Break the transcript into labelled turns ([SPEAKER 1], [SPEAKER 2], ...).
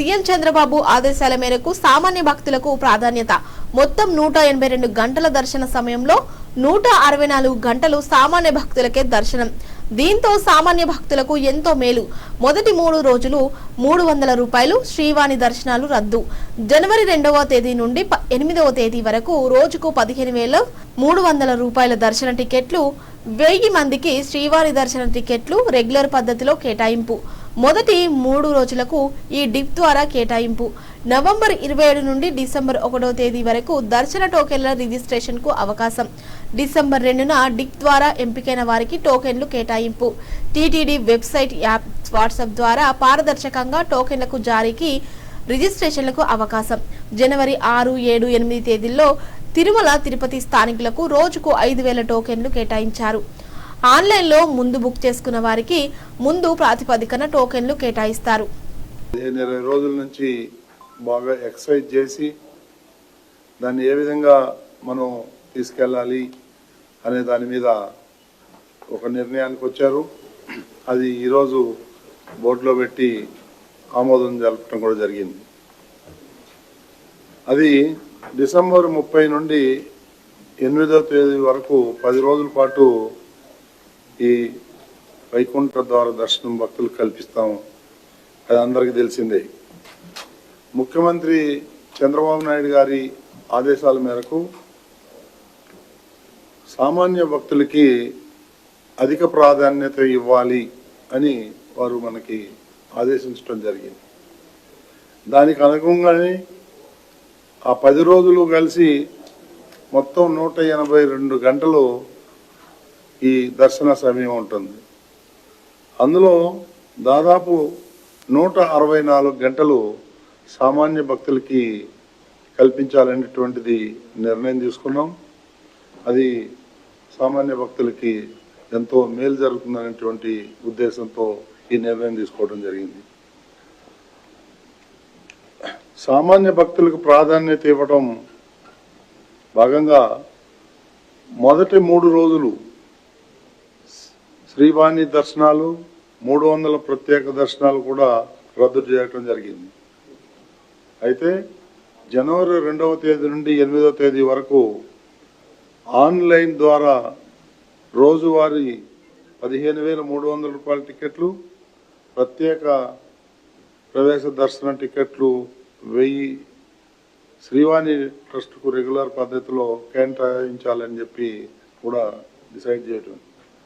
[SPEAKER 1] CM Chandrababu ఆదేశాల మేరకు సామాన్య భక్తులకు ప్రాధాన్యత. మొత్తం నూట ఎనభై రెండు గంటల దర్శన సమయంలో నూట అరవై నాలుగు గంటలు సామాన్య భక్తులకే దర్శనం. దీంతో సామాన్య భక్తులకు ఎంతో మేలు. మొదటి మూడు రోజులు మూడు వందల రూపాయలు శ్రీవాణి దర్శనాలు రద్దు. జనవరి రెండవ తేదీ నుండి ప- ఎనిమిదవ తేదీ వరకు రోజుకు పదిహేను వేల మూడు వందల రూపాయల దర్శన టికెట్లు వెయ్యి మందికి శ్రీవారి దర్శన టికెట్లు రెగ్యులర్ పద్ధతిలో కేటాయింపు. మొదటి మూడు రోజులకు ఈ డిప్ ద్వారా కేటాయింపు. నవంబర్ ఇరవై ఏడు నుండి డిసెంబర్ ఒకటో తేదీ వరకు దర్శన టోకెన్ల రిజిస్ట్రేషన్కు అవకాశం. డిసెంబర్ రెండున డిప్ ద్వారా ఎంపికైన వారికి టోకెన్లు కేటాయింపు. టీటీడీ వెబ్సైట్ యాప్ వాట్సాప్ ద్వారా పారదర్శకంగా టోకెన్లకు జారీకి రిజిస్ట్రేషన్లకు అవకాశం. జనవరి ఆరు ఏడు ఎనిమిది తేదీల్లో తిరుమల తిరుపతి స్థానికులకు రోజుకు ఐదు వేల టోకెన్లు కేటాయించారు. ఆన్లైన్లో ముందు బుక్ చేసుకున్న వారికి ముందు ప్రాతిపదికన టోకెన్లు కేటాయిస్తారు.
[SPEAKER 2] ఇరవై రోజుల నుంచి బాగా ఎక్సర్సైజ్ చేసి దాన్ని ఏ విధంగా మనం తీసుకెళ్ళాలి అనే దాని మీద ఒక నిర్ణయానికి వచ్చారు. అది ఈరోజు బోర్డులో పెట్టి ఆమోదం జరపడం కూడా జరిగింది. అది డిసెంబర్ ముప్పై నుండి ఎనిమిదో తేదీ వరకు పది రోజుల పాటు ఈ వైకుంఠ ద్వార దర్శనం భక్తులు కల్పిస్తాము. అది అందరికీ తెలిసిందే. ముఖ్యమంత్రి చంద్రబాబు నాయుడు గారి ఆదేశాల మేరకు సామాన్య భక్తులకి అధిక ప్రాధాన్యత ఇవ్వాలి అని వారు మనకి ఆదేశించడం జరిగింది. దానికి అనుగుణంగానే ఆ పది రోజులు కలిసి మొత్తం నూట ఎనభై రెండు గంటలు ఈ దర్శన సమయం ఉంటుంది. అందులో దాదాపు నూట అరవై నాలుగు గంటలు సామాన్య భక్తులకి కల్పించాలనేటువంటిది నిర్ణయం తీసుకున్నాం. అది సామాన్య భక్తులకి ఎంతో మేలు జరుగుతుందనేటువంటి ఉద్దేశంతో ఈ నిర్ణయం తీసుకోవడం జరిగింది. సామాన్య భక్తులకు ప్రాధాన్యత ఇవ్వడం భాగంగా మొదటి మూడు రోజులు శ్రీవాణి దర్శనాలు మూడు వందల ప్రత్యేక దర్శనాలు కూడా రద్దు చేయటం జరిగింది. అయితే జనవరి రెండవ తేదీ నుండి ఎనిమిదవ తేదీ వరకు ఆన్లైన్ ద్వారా రోజువారీ పదిహేను వేల మూడు వందల రూపాయల టికెట్లు ప్రత్యేక ప్రవేశ దర్శన టికెట్లు వెయ్యి శ్రీవాణి ట్రస్ట్కు రెగ్యులర్ పద్ధతిలో కేటాయించాలని చెప్పి కూడా డిసైడ్ చేయటం.